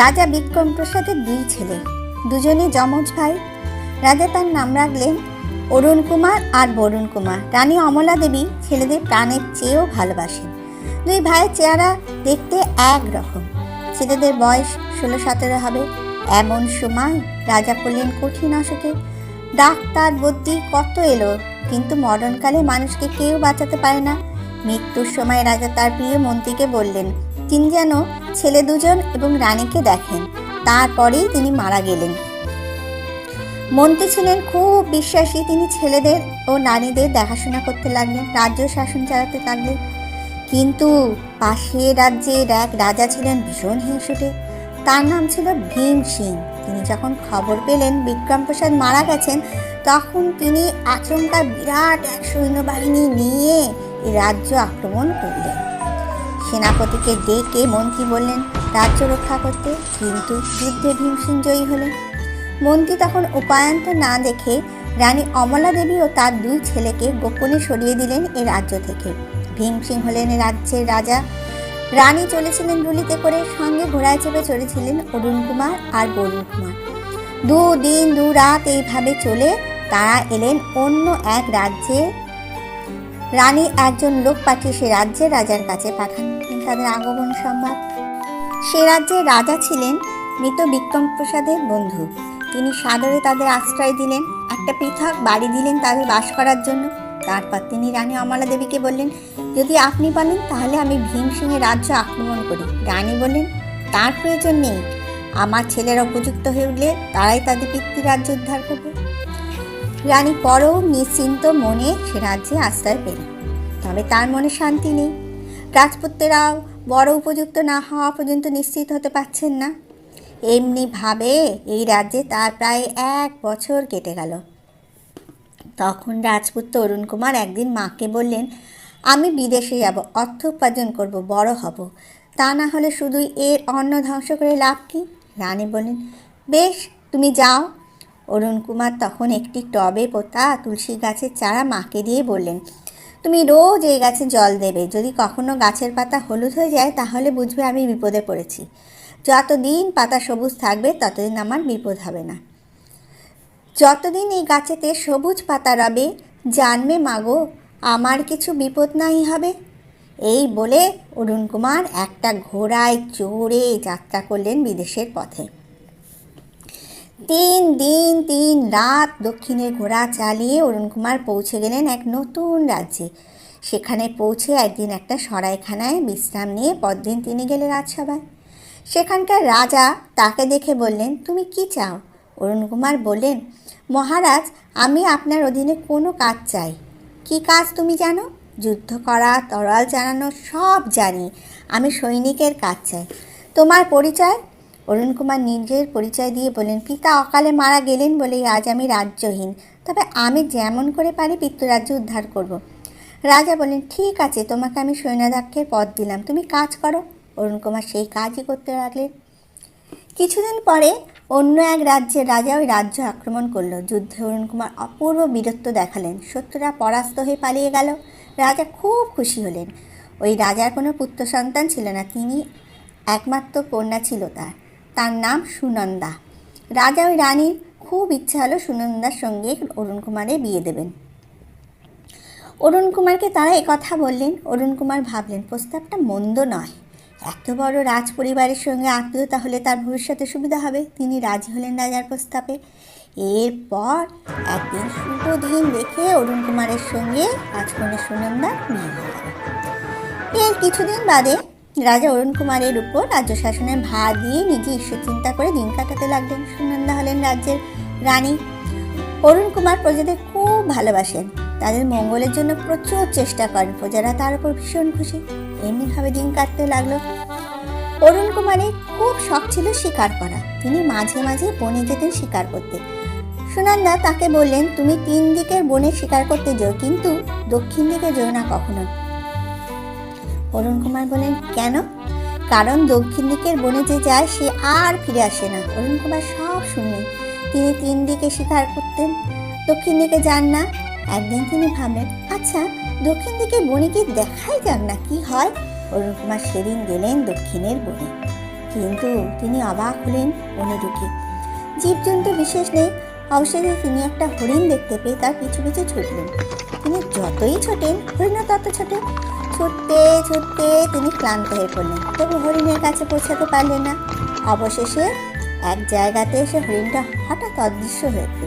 রাজা বিক্রম প্রসাদের দুই ছেলে। দুজনে যমজ ভাই। রাজা তার নাম রাখলেন অরুণ কুমার আর বরুণ কুমার। রানী অমলা দেবী ছেলেদের প্রাণের চেয়েও ভালোবাসেন। দুই ভাইয়ের চেহারা দেখতে এক রকম ছেলেদের বয়স ষোলো সতেরো হবে। এমন সময় রাজা করলেন কঠিন অসুখে ডাক্তার বুদ্ধি কত এলো। কিন্তু মরণকালে মানুষকে কেউ বাঁচাতে পারে না। মৃত্যুর সময় রাজা তার প্রিয় মন্ত্রীকে বললেন তিনি যেন ছেলে দুজন এবং রানীকে দেখেন। তারপরেই তিনি মারা গেলেন। মন্ত্রী ছিলেন খুব বিশ্বাসী। তিনি ছেলেদের ও নারীদের দেখাশোনা করতে লাগলেন, রাজ্য শাসন চালাতে লাগলেন। কিন্তু পাশের রাজ্যের এক রাজা ছিলেন ভীষণ হিংসুটে। তার নাম ছিল ভীম সিং। তিনি যখন খবর পেলেন বিক্রম প্রসাদ মারা গেছেন, তখন তিনি আচমকা বিরাট এক সৈন্যবাহিনী নিয়ে রাজ্য আক্রমণ করলেন। সেনাপতিকে ডেকে মন্ত্রী বললেন, রাজ্য রক্ষা করতে। কিন্তু যুদ্ধে ভীম সিং জয়ী হলেন। মন্ত্রী তখন উপায়ন্ত না দেখে রানী অমলা দেবী ও তার দুই ছেলেকে গোপনে সরিয়ে দিলেন এ রাজ্য থেকে। ভীম সিং হলেন রাজ্যের রাজা। রানী চলেছিলেন রুলিতে করে সঙ্গে ঘোড়ায় চেপে চলেছিলেন অরুণ কুমার আর বরুণ কুমার। দু দিন দু রাত এইভাবে চলে তারা এলেন অন্য এক রাজ্যে রানী একজন লোক পাঠিয়ে সে রাজ্যের রাজার কাছে পাঠান। তাদের আগমন সংবাদ সে রাজ্যের রাজা ছিলেন মৃত বিক্রম প্রসাদের বন্ধু। তিনি সাদরে তাদের আশ্রয় দিলেন, একটা পৃথক বাড়ি দিলেন তাদের বাস করার জন্য। তারপর তিনি রানী অমলা দেবীকে বললেন, যদি আপনি বলেন, তাহলে আমি ভীম সিংয়ের রাজ্য আক্রমণ করি। রানী বললেন, তার প্রয়োজন নেই। আমার ছেলেরা উপযুক্ত হয়ে উঠলে তারাই তাদের পিতৃরাজ্য উদ্ধার করবে। রানী পরও নিশ্চিন্ত মনে সে রাজ্যে আশ্রয় পেলেন। তবে তার মনে শান্তি নেই। রাজপুত্রেরাও বড় উপযুক্ত না হওয়া পর্যন্ত নিশ্চিত হতে পারছেন না। এমনি ভাবে এই রাজ্যে তার প্রায় এক বছর কেটে গেল। তখন রাজপুত্র অরুণ কুমার একদিন মাকে বললেন, আমি বিদেশে যাব, অর্থ উপার্জন করব, বড় হব। তা না হলে শুধুই এর অন্ন ধ্বংস করে লাভ কি? রানী বললেন, বেশ, তুমি যাও। অরুণ কুমার তখন একটি টবে পোতা তুলসী গাছের চারা মাকে দিয়ে বললেন, তুমি রোজ এই গাছে জল দেবে। যদি কখনো গাছের পাতা হলুদ হয়ে যায়, তাহলে বুঝবে আমি বিপদে পড়েছি। যতদিন পাতা সবুজ থাকবে, ততদিন আমার বিপদ হবে না। যতদিন এই গাছেতে সবুজ পাতা রবে, জানবে মাগো, আমার কিছু বিপদ নাই হবে? এই বলে অরুণ কুমার একটা ঘোড়ায় চড়ে যাত্রা করলেন বিদেশের পথে। তিন দিন, তিন রাত দক্ষিণে ঘোড়া চালিয়ে অরুণ কুমার পৌঁছে গেলেন এক নতুন রাজ্যে। সেখানে পৌঁছে একদিন একটা সরাইখানায় বিশ্রাম নিয়ে পরদিন তিনি গেলেন রাজসভায়। সেখানকার রাজা তাকে দেখে বললেন, তুমি কি চাও? অরুণ কুমার বললেন, মহারাজ, আমি আপনার অধীনে কোনো কাজ চাই। কি কাজ তুমি জানো? যুদ্ধ করা তরাল জানানো সব জানি। আমি সৈনিকের কাজ চাই। তোমার পরিচয়? অরুণ কুমার নিজের পরিচয় দিয়ে বলেন, পিতা অকালে মারা গেলেন বলেই আজ আমি রাজ্যহীন। তবে আমি যেমন করে পারি পিতৃরাজ্য উদ্ধার করব। রাজা বলেন, ঠিক আছে, তোমাকে আমি সৈন্যদাক্ষের পদ দিলাম। তুমি কাজ করো। অরুণ কুমার সেই কাজই করতে লাগলেন। কিছুদিন পরে অন্য এক রাজ্যের রাজা ওই রাজ্য আক্রমণ করল। যুদ্ধে অরুণ কুমার অপূর্ব বীরত্ব দেখালেন। শত্রুরা পরাস্ত হয়ে পালিয়ে গেল। রাজা খুব খুশি হলেন। ওই রাজার কোনো পুত্র সন্তান ছিল না। তিনি একমাত্র কন্যা ছিল তার। তার নাম সুনন্দা। রাজা ওই রানীর খুব ইচ্ছা হলো সুনন্দার সঙ্গে অরুণ কুমারে বিয়ে দেবেন। অরুণ কুমারকে তারা কথা বললেন। অরুণ কুমার ভাবলেন, প্রস্তাবটা মন্দ নয়। এত বড় রাজ পরিবারের সঙ্গে আত্মীয়তা হলে তার ভবিষ্যতে সুবিধা হবে? তিনি রাজি হলেন রাজার প্রস্তাবে। এরপর একদিন শুভ দিন দেখে অরুণ কুমারের সঙ্গে রাজকন্যা সুনন্দা বিয়ে হয়ে এর কিছুদিন বাদে রাজা অরুণ কুমারের উপর রাজ্য শাসনের ভার দিয়ে নিজে ঈশ্বর চিন্তা করে দিন কাটাতে লাগলেন। সুনন্দা হলেন রাজ্যের রানী। অরুণ কুমার প্রজাদের খুব ভালোবাসেন। তাদের মঙ্গলের জন্য প্রচুর চেষ্টা করেন। প্রজারা তার উপর ভীষণ খুশি। এমনিভাবে দিন কাটতে লাগল। অরুণ কুমারের খুব শখ ছিল শিকার করা। তিনি মাঝে মাঝে বনে যেতেন শিকার করতে সুনন্দা তাকে বললেন, তুমি তিন দিকের বনে শিকার করতে যেও, কিন্তু দক্ষিণ দিকে যেও না কখনো। অরুণ কুমার বলেন, কেন? কারণ দক্ষিণ দিকের বনে যে যায়, সে আর ফিরে আসে না। অরুণ কুমার সব শুনলেন। তিনি তিন দিকে শিকার করতেন। দক্ষিণ দিকে যান না। একদিন তিনি ভাবলেন আচ্ছা দক্ষিণ দিকে বনে কি দেখাই যাক না কি হয়? অরুণ কুমার সেদিন গেলেন দক্ষিণের বনে। কিন্তু তিনি অবাক হলেন বনে ঢুকে। জীবজন্তু বিশেষ নেই। অবশেষে তিনি একটা হরিণ দেখতে পেয়ে তার পিছু পিছু ছুটলেন। তিনি যতই ছোটেন হরিণও তত ছোটে। ছুটতে ছুটতে তিনি ক্লান্ত হয়ে পড়লেন। তবু হরিণের কাছে পৌঁছাতে পারলেন না। অবশেষে এক জায়গাতে এসে হরিণটা হঠাৎ অদৃশ্য হয়ে গেল।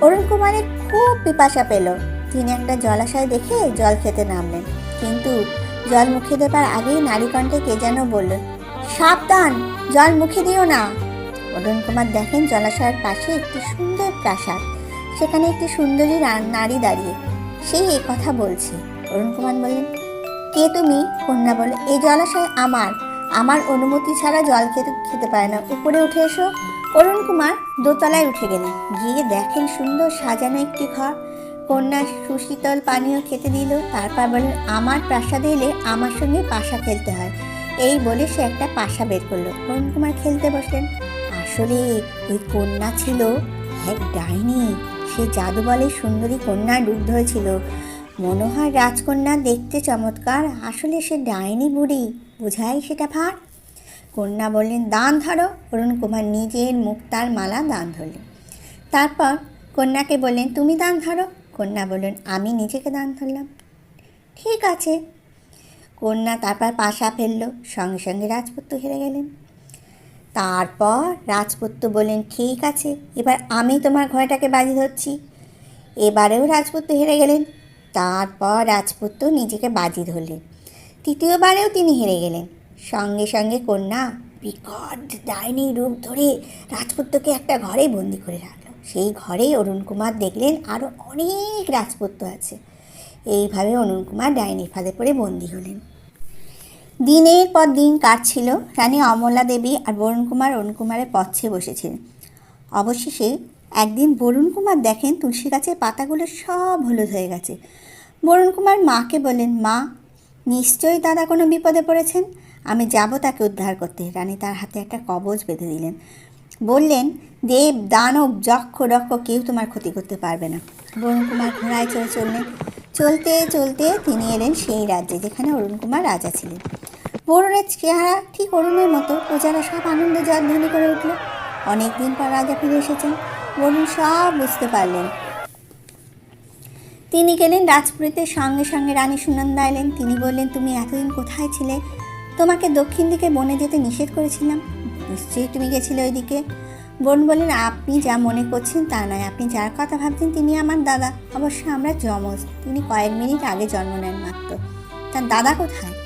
অরুণ কুমারের খুব পিপাসা পেল। তিনি একটা জলাশয় দেখে জল খেতে নামলেন। কিন্তু জল মুখে দেবার আগেই নারীকণ্ঠে কে যেন বললেন সাবধান জল মুখে দিও না। অরুণ কুমার দেখেন জলাশয়ের পাশে একটি সুন্দর প্রাসাদ। সেখানে একটি সুন্দরী নারী দাঁড়িয়ে। সেই এই কথা বলছে। অরুণ কুমার বললেন কে তুমি? কন্যা বলে, এই জলাশয় আমার। আমার অনুমতি ছাড়া জল খেতে খেতে পারে না। উপরে উঠে এসো। অরুণ কুমার দোতলায় উঠে গেলেন। গিয়ে দেখেন সুন্দর সাজানো একটি ঘর। কন্যা সুশীতল পানীয় খেতে দিল। তারপর বলেন আমার প্রাসাদে এলে আমার সঙ্গে পাশা খেলতে হয়। এই বলে সে একটা পাশা বের করল। অরুণ কুমার খেলতে বসলেন। আসলে ওই কন্যা ছিল এক ডাইনি। সে জাদু বলে সুন্দরী কন্যা রূপ ধরেছিল। মনে হয় রাজকন্যা দেখতে চমৎকার। আসলে সে ডাইনি বুড়ি। বোঝাই সেটা ভার? কন্যা বললেন, দান ধরো। অরুণ কুমার নিজের মুক্তার মালা দান ধরলেন। তারপর কন্যাকে বললেন, তুমি দান ধরো? কন্যা বললেন, আমি নিজেকে দান ধরলাম। ঠিক আছে। কন্যা তারপর পাশা ফেলল। সঙ্গে সঙ্গে রাজপুত্র হেরে গেলেন। তারপর রাজপুত্র বললেন, ঠিক আছে, এবার আমি তোমার ঘোড়াটাকে বাজি ধরছি। এবারেও রাজপুত্র হেরে গেলেন। তারপর রাজপুত্র নিজেকে বাজি ধরলেন। তৃতীয়বারেও তিনি হেরে গেলেন। সঙ্গে সঙ্গে কন্যা বিকট ডাইনি রূপ ধরে রাজপুত্রকে একটা ঘরে বন্দি করে রাখল। সেই ঘরেই অরুণ কুমার দেখলেন আরও অনেক রাজপুত্র আছে। এইভাবে অরুণ কুমার ডাইনির ফাঁদে পড়ে বন্দি হলেন। দিনের পর দিন কাটছিল। রানী অমলা দেবী আর বরুণ কুমার অরুণ কুমারের পথে বসেছিলেন অবশেষে একদিন বরুণ কুমার দেখেন তুলসী গাছের পাতাগুলো সব হলুদ হয়ে গেছে। বরুণ কুমার মাকে বলেন মা, নিশ্চয়ই দাদা কোনো বিপদে পড়েছেন? আমি যাব তাকে উদ্ধার করতে। রানী তার হাতে একটা কবচ বেঁধে দিলেন। বললেন, দেব, দানব, যক্ষ, রক্ষ, কেউ তোমার ক্ষতি করতে পারবে না। বরুণ কুমার ঘোড়ায় চলে চললেন। চলতে চলতে তিনি এলেন সেই রাজ্যে, যেখানে অরুণ কুমার রাজা ছিলেন। বরুণের চেহারা ঠিক অরুণের মতো প্রজারা সব আনন্দে জয়ধ্বনি করে উঠল। অনেকদিন পর রাজা ফিরে এসেছেন। বরুণ সব বুঝতে পারলেন। তিনি গেলেন রাজপুরীতে, সঙ্গে সঙ্গে রানী সুনন্দা এলেন তিনি বললেন, তুমি এতদিন কোথায় ছিলে? তোমাকে দক্ষিণ দিকে বনে যেতে নিষেধ করেছিলাম। নিশ্চয়ই তুমি গেছিলে ওইদিকে। বোন বললেন, আপনি যা মনে করছেন তা নয়। আপনি যার কথা ভাবছেন তিনি আমার দাদা। অবশ্য আমরা যমজ। তিনি কয়েক মিনিট আগে জন্ম নেন মাত্র। তার দাদা কোথায়?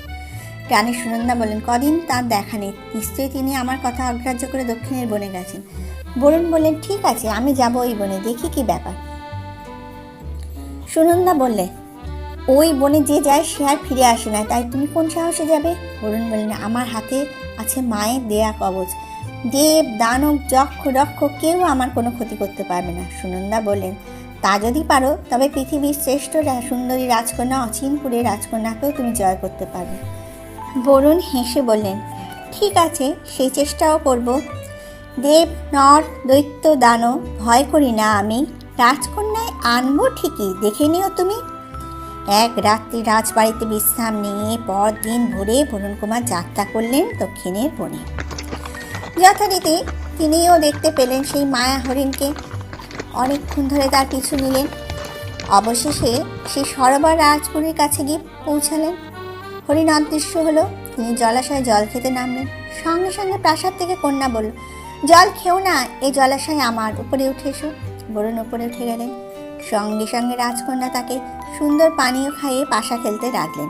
রানী সুনন্দা বললেন, কদিন তার দেখা নেই। নিশ্চয়ই তিনি আমার কথা অগ্রাহ্য করে দক্ষিণের বনে গেছেন। বরুণ বললেন, ঠিক আছে, আমি যাব ওই বনে, দেখি কি ব্যাপার। সুনন্দা বললে, ওই বনে যে যায়, সে আর ফিরে আসে না। তাই তুমি কোন সাহসে যাবে? বরুণ বললেন, আমার হাতে আছে মায়ের দেয়া কবচ। দেব, দানব, যক্ষ, রক্ষ, কেউ আমার কোনো ক্ষতি করতে পারবে না। সুনন্দা বললেন, তা যদি পারো, তবে পৃথিবীর শ্রেষ্ঠ সুন্দরী রাজকন্যা অচিনপুরের রাজকন্যাকেও তুমি জয় করতে পারবে। বরুণ হেসে বললেন, ঠিক আছে, সেই চেষ্টাও করব। দেব, নর, দৈত্য, দানব, ভয় করি না আমি। রাজকন্যায় আনব ঠিকই, দেখে নিও তুমি। এক রাত্রি রাজবাড়িতে বিশ্রাম নিয়ে পর দিন ভোরে বরুণ কুমার যাত্রা করলেন দক্ষিণের বনে। যথারীতি তিনিও দেখতে পেলেন সেই মায়া হরিণকে। অনেকক্ষণ ধরে তার পিছু নিলেন। অবশেষে সেই সরোবর রাজপুরীর কাছে গিয়ে পৌঁছালেন। হরিণ অদৃশ্য হলো, তিনি জলাশয়ে জল খেতে নামলেন। সঙ্গে সঙ্গে প্রাসাদ থেকে কন্যা বলল, জল খেও না, এই জলাশয় আমার, উপরে উঠে এসো। বরুণ উপরে উঠে গেলেন। সঙ্গে সঙ্গে রাজকন্যা তাকে সুন্দর পানীয় খাইয়ে পাশা খেলতে রাখলেন।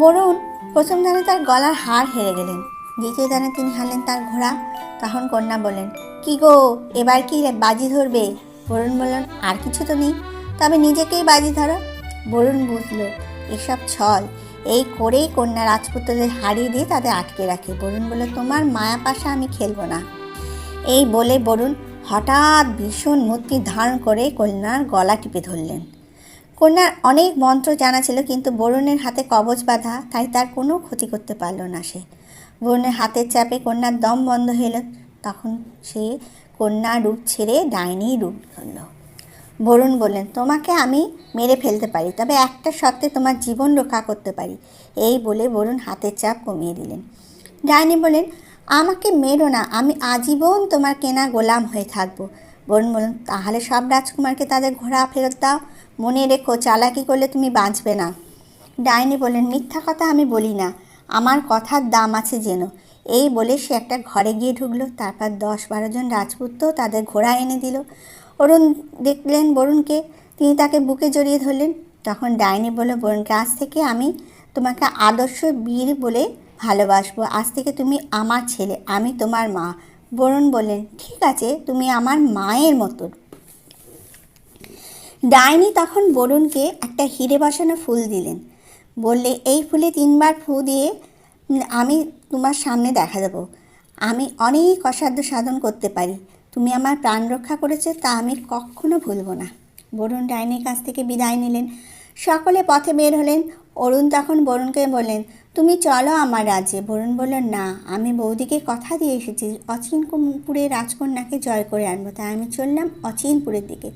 বরুণ প্রথম দানে তার গলার হার হেরে গেলেন। দ্বিতীয় দানে তিনি হারলেন তার ঘোড়া। তখন কন্যা বললেন, কি গো, এবার কি বাজি ধরবে? বরুণ বললেন, আর কিছু তো নেই, তবে নিজেকেই বাজি ধরো। বরুণ বুঝলো, এসব ছল এই করেই কন্যা রাজপুত্রদের হারিয়ে দিয়ে তাদের আটকে রাখে। বরুণ বলল তোমার মায়া পাশা আমি খেলব না। এই বলে বরুণ হঠাৎ ভীষণ মূর্তি ধারণ করে কন্যার গলা টিপে ধরলেন। কন্যার অনেক মন্ত্র জানা ছিল, কিন্তু বরুণের হাতে কবচ বাঁধা, তাই তার কোনো ক্ষতি করতে পারল না সে। বরুণের হাতের চাপে কন্যার দম বন্ধ হলো তখন সে কন্যা রূপ ছেড়ে ডাইনি রূপ ধরল। বরুণ বললেন, তোমাকে আমি মেরে ফেলতে পারি, তবে একটা শর্তে তোমার জীবন রক্ষা করতে পারি। এই বলে বরুণ হাতের চাপ কমিয়ে দিলেন। ডাইনি বলেন আমাকে মেরো না, আমি আজীবন তোমার কেনা গোলাম হয়ে থাকব। বরুণ বলুন তাহলে সব রাজকুমারকে তাদের ঘোড়া ফেরত দাও, মনে রেখো চালাকি করলে তুমি বাঁচবে না। ডাইনি বললেন, মিথ্যা কথা আমি বলি না, আমার কথার দাম আছে যেন। এই বলে সে একটা ঘরে গিয়ে ঢুকলো, তারপর দশ বারো জন রাজপুত্র তাদের ঘোড়া এনে দিল। অরুণ দেখলেন বরুণকে। তিনি তাকে বুকে জড়িয়ে ধরলেন। তখন ডাইনি বলল, বরুণকে, আজ থেকে আমি তোমাকে আদর্শ বীর বলে ভালোবাসবো। আজ থেকে তুমি আমার ছেলে, আমি তোমার মা। বরুণ বললেন, ঠিক আছে, তুমি আমার মায়ের মতন ডাইনি তখন বরুণকে একটা হিরে বসানো ফুল দিলেন। বললে, এই ফুলে তিনবার ফু দিয়ে আমি তোমার সামনে দেখা দেবো আমি অনেক অসাধ্য সাধন করতে পারি। তুমি আমার প্রাণ রক্ষা করেছে তা আমি কখনো ভুলব না। বরুণ ডাইনির কাছ থেকে বিদায় নিলেন। সকলে পথে বের হলেন। অরুণ তখন বরুণকে বললেন, তুমি চলো আমার রাজ্যে। বরুণ বললেন না, আমি বৌদিকে কথা দিয়ে এসেছি। অচিনপুরে রাজকন্যাকে জয় করে আনব। তাই আমি চললাম অচিনপুরের দিকে।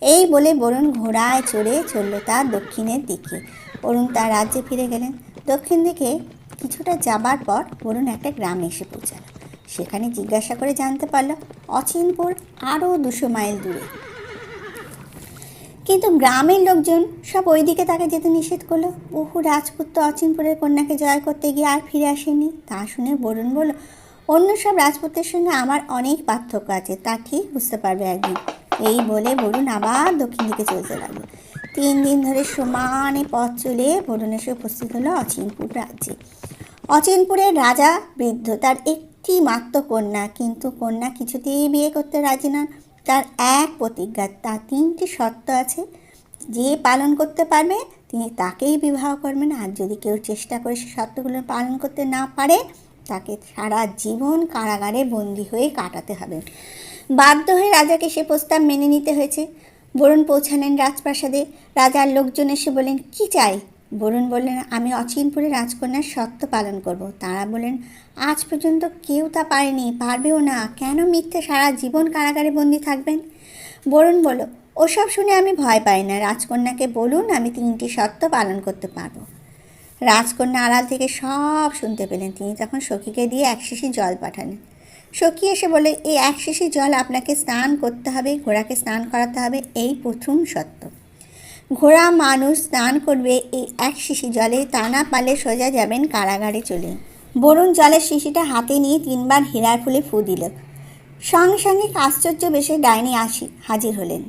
এই বলে বরুণ ঘোড়ায় চড়ে চলল তার দক্ষিণের দিকে। বরুণ তার রাজ্যে ফিরে গেলেন। দক্ষিণ দিকে কিছুটা যাবার পর বরুণ একটা গ্রামে এসে পৌঁছালো সেখানে জিজ্ঞাসা করে জানতে পারল অচিনপুর আরও দুশো মাইল দূরে। কিন্তু গ্রামের লোকজন সব ওইদিকে তাকে যেতে নিষেধ করল। বহু রাজপুত্র অচিনপুরের কন্যাকে জয় করতে গিয়ে আর ফিরে আসেনি তা শুনে বরুণ বলল, অন্য সব রাজপুতের সঙ্গে আমার অনেক পার্থক্য আছে, তা ঠিক বুঝতে পারবে একদিন। এই বলে বরুণ আবার দক্ষিণ দিকে চলতে লাগল। তিন দিন ধরে সমানে পথ চলে বরুণ এসে উপস্থিত হলো অচিনপুর রাজ্যে। অচিনপুরের রাজা বৃদ্ধ, তার একটি মাত্র কন্যা, কিন্তু কন্যা কিছুতেই বিয়ে করতে রাজি নন তার এক প্রতিজ্ঞা, তার তিনটি শর্ত আছে। যে পালন করতে পারবে, তিনি তাকেই বিবাহ করবেন। আর যদি কেউ চেষ্টা করে সে শর্তগুলো পালন করতে না পারে, তাকে সারা জীবন কারাগারে বন্দি হয়ে কাটাতে হবে। বাধ্য হয়ে রাজাকে সে প্রস্তাব মেনে নিতে হয়েছে। বরুণ পৌঁছালেন রাজপ্রাসাদে। রাজার লোকজন এসে বলেন কি চাই? বরুণ বললেন, আমি অচিনপুরে রাজকন্যার সত্য পালন করব। তারা বললেন, আজ পর্যন্ত কেউ তা পারেনি, পারবেও না। কেন মিথ্যে সারা জীবন কারাগারে বন্দি থাকবেন? বরুণ বলল, ওসব শুনে আমি ভয় পাই না। রাজকন্যাকে বলুন, আমি তিনটি সত্য পালন করতে পারব। রাজকন্যা আড়াল থেকে সব শুনতে পেলেন। তিনি তখন সখীকে দিয়ে এক শিশি জল পাঠালেন। সখী এসে বলে এই এক শিশি জল আপনাকে স্নান করতে হবে, ঘোড়াকে স্নান করাতে হবে। এই প্রথম সত্য। ঘোড়া মানুষ স্নান করবে এই এক শিশি জলে, তা না পারলে সোজা যাবেন কারাগারে চলে। বরুণ জলের শিশিটা হাতে নিয়ে তিনবার হীরার ফুলে ফু দিল। সঙ্গে সঙ্গে আশ্চর্য বেশে ডাইনি আসি হাজির হলেন।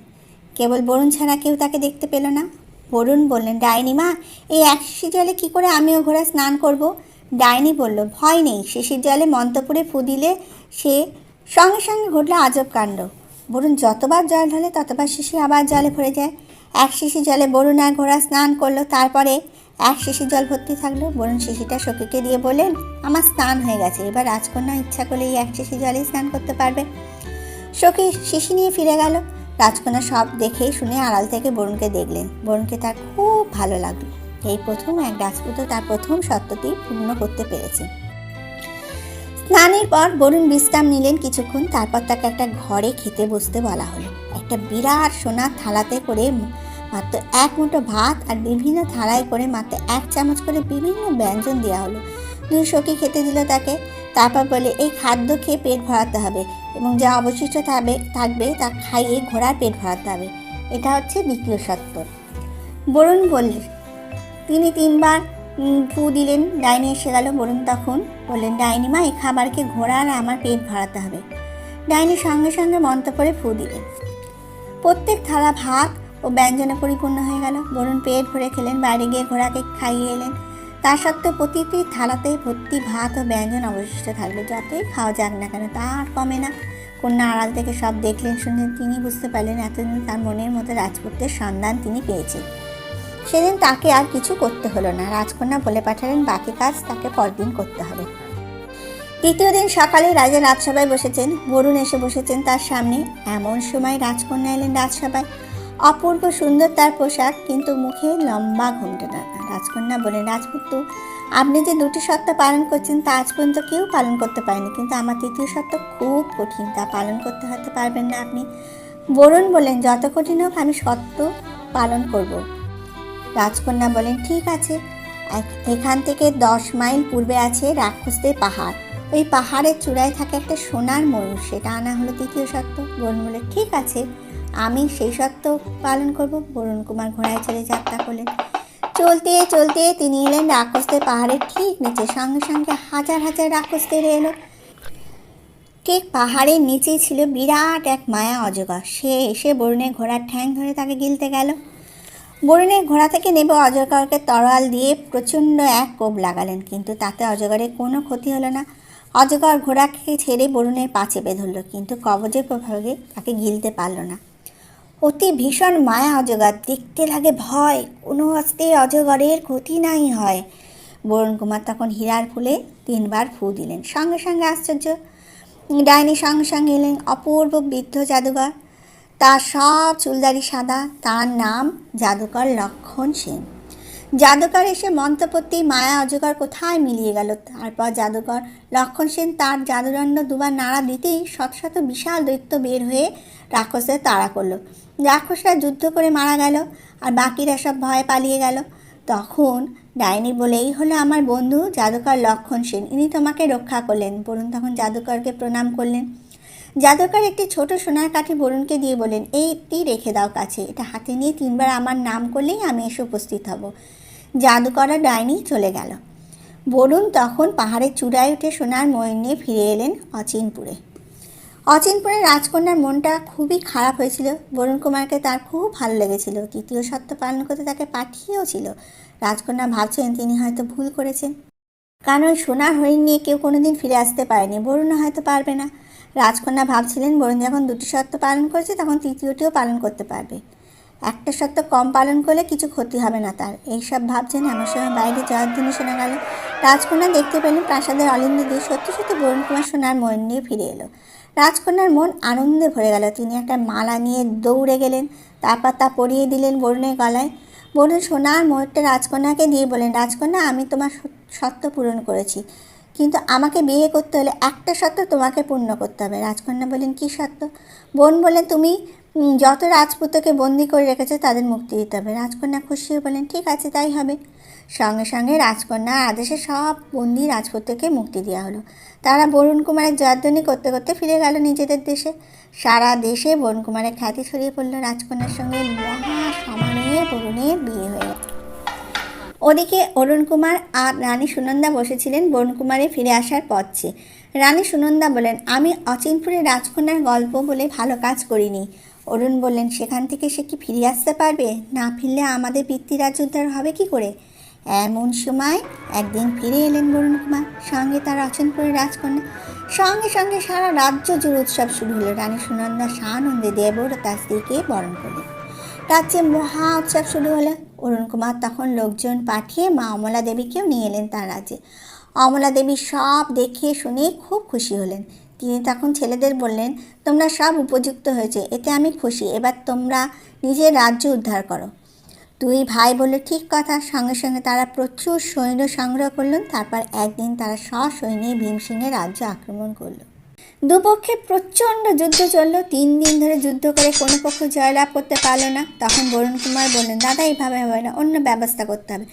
কেবল বরুণ ছাড়া কেউ তাকে দেখতে পেল না। বরুণ বললেন ডাইনি মা এই এক শিশি জলে কী করে আমিও ঘোড়া স্নান করব? ডাইনি বলল, ভয় নেই, শিশির জলে মন্তপুরে ফু দিলে সে সঙ্গে সঙ্গে ঘটলো আজব কাণ্ড। বরুণ যতবার জল ঢালে ততবার শিশি আবার জলে ভরে যায়। এক শিশি জলে বরুণ আর ঘোড়া স্নান করল। তারপরে এক শিশি জল ভর্তি থাকল। বরুণ শিশিটা সখীকে দিয়ে বললেন, আমার স্নান হয়ে গেছে, এবার রাজকন্যা ইচ্ছা করলে এই এক শিশি জলেই স্নান করতে পারবে। সখী শিশি নিয়ে ফিরে গেল। রাজকন্যা সব দেখে শুনে আড়াল থেকে বরুণকে দেখলেন। বরুণকে তার খুব ভালো লাগল। এই প্রথম এক রাজপুত তার প্রথম সত্যটি পূর্ণ করতে পেরেছে। স্নানের পর বরুণ বিশ্রাম নিলেন কিছুক্ষণ, তারপর তাকে একটা ঘরে খেতে বসতে বলা হলো। একটা বিরাট সোনার থালাতে করে মাত্র এক মুঠো ভাত আর বিভিন্ন থালায় করে মাত্র এক চামচ করে বিভিন্ন ব্যঞ্জন দেওয়া হলো। দুই সখী খেতে দিল তাকে। তারপর বলে, এই খাদ্য খেয়ে পেট ভরাতে হবে এবং যা অবশিষ্ট থাকবে থাকবে তা খাইয়ে ঘোড়ার পেট ভরাতে হবে। এটা হচ্ছে দ্বিতীয় সত্য বরুণ বললেন, তিনি তিনবার ফু দিলেন, ডাইনি এসে গেল বরুণ তখন। বললেন, ডাইনি মা, এই খাবারকে ঘোড়া আর আমার পেট ভরাতে হবে। ডাইনি সঙ্গে সঙ্গে মন্ত্র করে ফু দিলেন। প্রত্যেক থালা ভাত ও ব্যঞ্জনে পরিপূর্ণ হয়ে গেল। বরুণ পেট ভরে খেলেন, বাইরে গিয়ে ঘোড়াকে খাইয়ে এলেন। তা সত্ত্বেও প্রতিটি থালাতে ভর্তি ভাত ও ব্যঞ্জন অবশিষ্ট থাকল যতই খাওয়া যাক না কেন, তা আর কমে না। কন্যা আড়াল থেকে সব দেখলেন শুনলেন তিনি বুঝতে পারলেন, এতদিন তার মনের মতো রাজপুত্রের সন্ধান তিনি পেয়েছেন। সেদিন তাকে আর কিছু করতে হলো না। রাজকন্যা বলে পাঠালেন, বাকি কাজ তাকে পরদিন করতে হবে। দ্বিতীয় দিন সকালে রাজা রাজসভায় বসেছেন। বরুণ এসে বসেছেন তার সামনে। এমন সময় রাজকন্যা এলেন রাজসভায়। অপূর্ব সুন্দর তার পোশাক, কিন্তু মুখে লম্বা ঘুমটে টানা রাজকন্যা বলেন রাজপুত্র, আপনি যে দুটি সত্য পালন করছেন, তা আজ পর্যন্ত কেউ পালন করতে পারেনি। কিন্তু আমার তৃতীয় সত্য খুব কঠিন, তা পালন করতে হতে পারবেন না আপনি। বরুণ বলেন যত কঠিন হোক, আমি সত্য পালন করব। রাজকন্যা বলেন, ঠিক আছে। এখান থেকে দশ মাইল পূর্বে আছে রাক্ষসদের পাহাড়। ওই পাহাড়ের চূড়ায় থাকে একটা সোনার ময়ূর। সেটা আনা হলো তৃতীয় সত্য। বরুণ বলে, ঠিক আছে, আমি সেই সত্য পালন করব। বরুণ কুমার ঘোড়ায় চড়ে যাত্রা করলেন। চলতে চলতে তিনি এলেন রাক্ষসদের পাহাড়ের ঠিক নিচে। সঙ্গে সঙ্গে হাজার হাজার রাক্ষসদের এলো। ঠিক পাহাড়ের নিচেই ছিল বিরাট এক মায়া অজগর। সে এসে বরুণের ঘোড়ার ঠ্যাং ধরে তাকে গিলতে গেল। বরুণের ঘোড়া থেকে নেবে অজগরকে তরোয়াল দিয়ে প্রচণ্ড এক কোপ লাগালেন, কিন্তু তাতে অজগরের কোনো ক্ষতি হলো না। অজগর ঘোড়াকে ছেড়ে বরুণের পাচে বেঁধরল কিন্তু কবজের প্রভাবে তাকে গিলতে পারল না। অতি ভীষণ মায়া অজগর, দেখতে লাগে ভয়, কোনো হস্তে অজগরের ক্ষতি নাই হয়। বরুণ কুমার তখন হীরার ফুলে তিনবার ফু দিলেন। সঙ্গে সঙ্গে আশ্চর্য, ডাইনি সঙ্গে সঙ্গে এলেন। অপূর্ব বৃদ্ধ জাদুঘর। তার সব চুলদারি সাদা, তার নাম জাদুকর লক্ষণ সেন। জাদুকর এসে মন্ত্রপতি মায়া অজগর কোথায় মিলিয়ে গেল? তারপর জাদুকর লক্ষণ সেন তার জাদুদণ্ড দুবার নাড়া দিতেই শত শত বিশাল দৈত্য বের হয়ে রাক্ষসদের তাড়া করল। রাক্ষসরা যুদ্ধ করে মারা গেল আর বাকিরা সব ভয়ে পালিয়ে গেল। তখন ডাইনি বলে, এই হলো আমার বন্ধু জাদুকর লক্ষণ সেন। ইনি তোমাকে রক্ষা করলেন। বরুণ তখন জাদুকরকে প্রণাম করলেন। জাদুকর একটি ছোট সোনার কাঠি বরুণকে দিয়ে বলেন এইটি রেখে দাও কাছে। এটা হাতে নিয়ে তিনবার আমার নাম করলেই আমি এসে উপস্থিত হব। জাদুকর ডাইনি চলে গেল। বরুণ তখন পাহাড়ের চূড়ায় উঠে সোনার ময়ূর নিয়ে ফিরে এলেন অচিনপুরে। অচিনপুরের রাজকন্যার মনটা খুবই খারাপ হয়েছিল। বরুণ কুমারকে তার খুব ভালো লেগেছিল। তৃতীয় সত্য পালন করতে তাকে পাঠিয়েও ছিল। রাজকন্যা ভাবছেন, তিনি হয়তো ভুল করেছেন। কারণ ওই সোনার হরিণ নিয়ে কেউ কোনোদিন ফিরে আসতে পারেনি। বরুণও হয়তো পারবে না। রাজকন্যা ভাবছিলেন, বরুণ যখন দুটি সত্য পালন করেছে, তখন তৃতীয়টিও পালন করতে পারবে। একটা সত্য কম পালন করলে কিছু ক্ষতি হবে না তার। এইসব ভাবছেন এমন সময় বাইরে জয়ধ্বনি শোনা গেল, রাজকন্যা দেখতে পেলেন প্রাসাদের অলিন্দ দিয়ে সত্যি সত্যি বরুণ কুমার সোনার ময়ূর নিয়ে ফিরে এলো। রাজকন্যার মন আনন্দে ভরে গেল। তিনি একটা মালা নিয়ে দৌড়ে গেলেন, তারপর তা পরিয়ে দিলেন বরুণের গলায়। বরুণ সোনার ময়ূরটা রাজকন্যাকে দিয়ে বলেন রাজকন্যা, আমি তোমার সত্য পূরণ করেছি। কিন্তু আমাকে বিয়ে করতে হলে একটা সত্য তোমাকে পূর্ণ করতে হবে। রাজকন্যা বলেন কী সত্য বোন বলেন তুমি যত রাজপুতকে বন্দি করে রেখেছো তাদের মুক্তি দিতে হবে। রাজকন্যা খুশি বলেন ঠিক আছে, তাই হবে। সঙ্গে সঙ্গে রাজকন্যার আদেশে সব বন্দি রাজপুতকে মুক্তি দেওয়া হলো। তারা বরুণ কুমারের জয়ধ্বনি করতে করতে ফিরে গেল নিজেদের দেশে। সারা দেশে বরুণ কুমারের খ্যাতি ছড়িয়ে পড়ল রাজকন্যার সঙ্গে মহা সমানে বরুণের বিয়ে হয়ে। গেল ওদিকে অরুণ কুমার আর রানী সুনন্দা বসেছিলেন বরুণ কুমারের ফিরে আসার পথে। রানী সুনন্দা বলেন, আমি অচিনপুরে রাজকন্যার গল্প বলে ভালো কাজ করিনি। অরুণ বললেন, সেখান থেকে সে কি ফিরে আসতে পারবে? না ফিরলে আমাদের পিতৃরাজ উদ্ধার হবে কি করে? এমন সময় একদিন ফিরে এলেন বরুণ কুমার, সঙ্গে তার অচিনপুরের রাজকন্যা। সঙ্গে সঙ্গে সারা রাজ্য জুড়ে উৎসব শুরু হলো। রানী সুনন্দা সানন্দে দেবর তার স্ত্রীকে বরণ করলেন। রাজ্যে মহা উৎসব শুরু হলো। অরুণ কুমার তখন লোকজন পাঠিয়ে মা অমলা দেবীকেও নিয়ে এলেন তার রাজ্যে। অমলা দেবী সব দেখে শুনে খুব খুশি হলেন। তিনি তখন ছেলেদের বললেন, তোমরা সব উপযুক্ত হয়েছে, এতে আমি খুশি। এবার তোমরা নিজের রাজ্য উদ্ধার করো। দুই ভাই বলল, ঠিক কথা। সঙ্গে সঙ্গে তারা প্রচুর সৈন্য সংগ্রহ করলেন। তারপর একদিন তারা সসৈন্যে ভীমসিংহের রাজ্য আক্রমণ করল। দুপক্ষে প্রচণ্ড যুদ্ধ চলল। তিন দিন ধরে যুদ্ধ করে কোনো পক্ষ জয়লাভ করতে পারল না। তখন বরুণ কুমার বললেন, দাদা এইভাবে হবে না, অন্য ব্যবস্থা করতে হবে।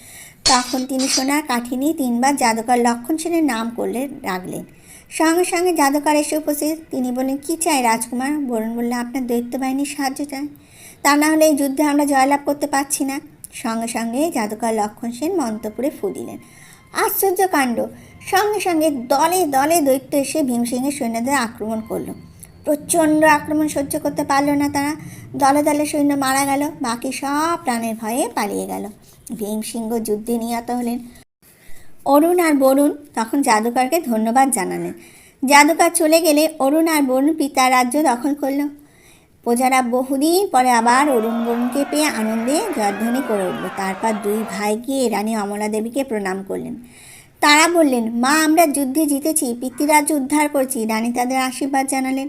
তখন তিনি সোনার কাঠি নিয়ে তিনবার জাদুকর লক্ষণ সেনের নাম করলে, রাখলেন। সঙ্গে সঙ্গে জাদুকর এসে উপস্থিত। তিনি বললেন, কী চাই রাজকুমার? বরুণ বললেন, আপনার দৈত্য বাহিনীর সাহায্য চাই। তা না হলে এই যুদ্ধে আমরা জয়লাভ করতে পারছি না। সঙ্গে সঙ্গে জাদুকর লক্ষণ সেন মন্তপুরে ফু দিলেন। আশ্চর্য কাণ্ড! সঙ্গে সঙ্গে দলে দলে দৈত্য এসে ভীমসিংহের সৈন্যদের আক্রমণ করল। প্রচণ্ড আক্রমণ সহ্য করতে পারল না তারা। দলে দলে সৈন্য মারা গেল, বাকি সব প্রাণের ভয়ে পালিয়ে গেল। ভীমসিংহ যুদ্ধে নিহত হলেন। অরুণ আর বরুণ তখন জাদুকরকে ধন্যবাদ জানালেন। জাদুকর চলে গেলে অরুণ আর বরুণ পিতার রাজ্য দখল করল। প্রজারা বহুদিন পরে আবার অরুণ বরুণকে পেয়ে আনন্দে জয়ধ্বনি করে উঠল। তারপর দুই ভাই গিয়ে রানী অমলা দেবীকে প্রণাম করলেন। তারা বললেন, মা, আমরা যুদ্ধে জিতেছি, পিতৃরাজ উদ্ধার করছি। রানী তাদের আশীর্বাদ জানালেন।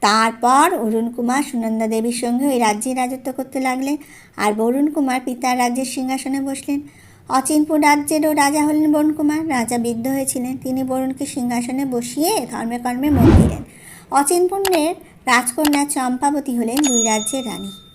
তারপর অরুণ কুমার সুনন্দা দেবীর সঙ্গে ওই রাজ্যে রাজত্ব করতে লাগলেন আর বরুণ কুমার পিতার রাজ্যের সিংহাসনে বসলেন। অচিনপুর রাজ্যেরও রাজা হলেন বরুণ কুমার। রাজা বৃদ্ধ হয়েছিলেন। তিনি বরুণকে সিংহাসনে বসিয়ে ধর্মে কর্মে মন দিলেন অচিনপুরের রাজকন্যা চম্পাবতী হলেন দুই রাজ্যের রানী।